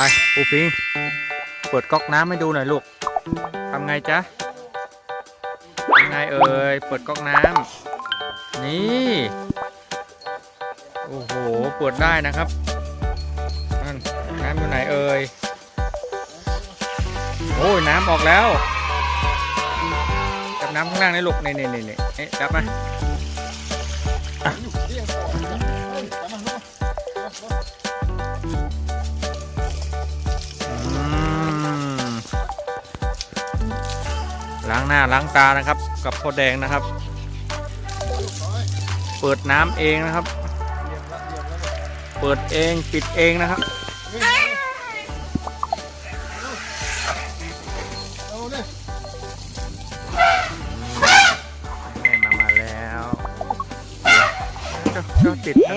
ไปปูพิง เปิดก๊อกน้ำให้ดูหน่อยลูกทำไงจ๊ะทำไงเอ่ย เปิดก๊อกน้ำนี่ โอ้โห เปิดได้นะครับนั่นน้ำอยู่ไหนเอ่ย โอ้ยน้ำออกแล้วจับน้ำข้างล่างนี่ลูกนี่นี่นี่นี่เอ๊จับมา ล้างหน้าล้างตานะครับ กับพ่อแดงนะครับ เปิดน้ำเองนะครับ เปิดเองปิดเองนะครับแม่มามาแล้วเจ้าเจ้าติดแล้ว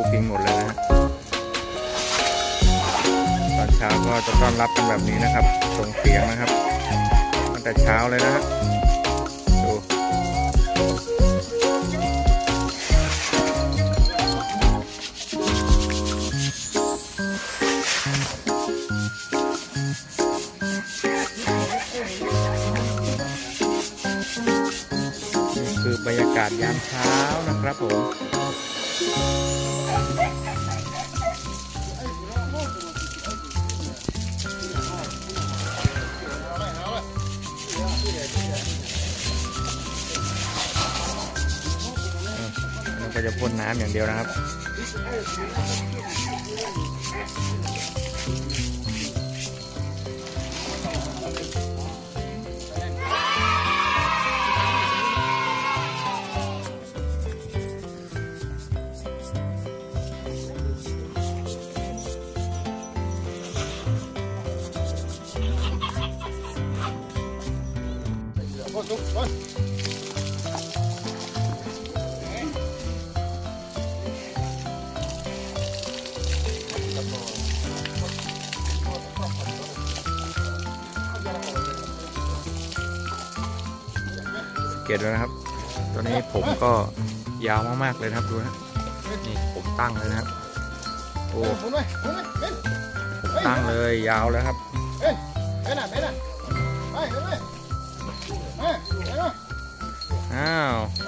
ปูปิงหมดเลยนะตอนเช้าก็จะต้อนรับกันแบบนี้นะครับ ส่งเสียงนะครับตั้งแต่เช้าเลยนะฮะดูนี่คือบรรยากาศยามเช้านะครับผม ก็จะพ่นน้ำอย่างเดียวนะครับ สังเกตด้วนะครับ ตอนนี้ผมก็ยาวมากๆเลยนะครับดูนะนี่ผมตั้งเลยนะครับโอ้ผมตั้งเลยยาวแล้วครับ อ้าวเ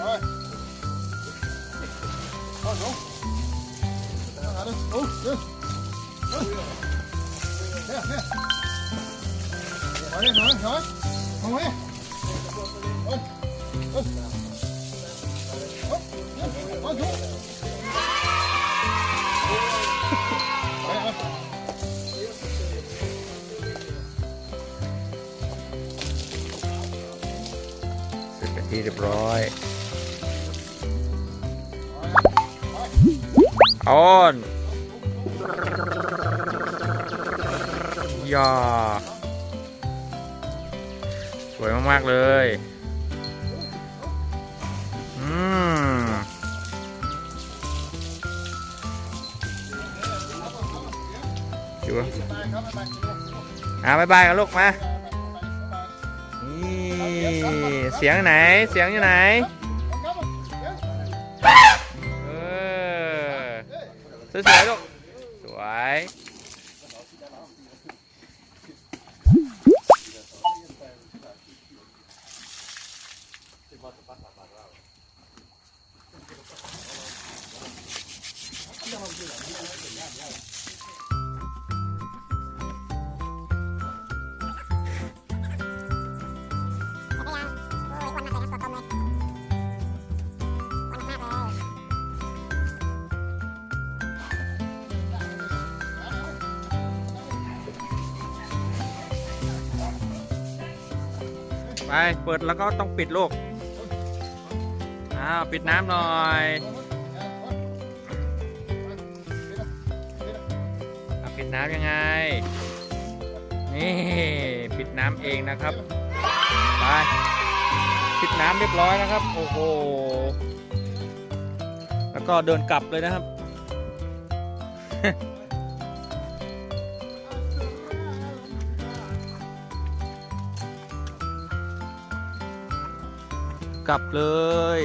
สร็จเป็น ที่เรียบร้อยออนยาสวยมาก ๆ เลย อืมอยู่อะบายบายกันลูกมานี่ เสียงไหนเสียงอยู่ไหนเออสวยๆลูกสวย ไปเปิดแล้วก็ต้องปิดลูกอ้าวปิดน้ำหน่อยอปิดน้ำยังไง นี่ปิดน้ำเองนะครับไปปิดน้ำเรียบร้อยนะครับ โอ้โหแล้วก็เดินกลับเลยนะครับ กลับเลย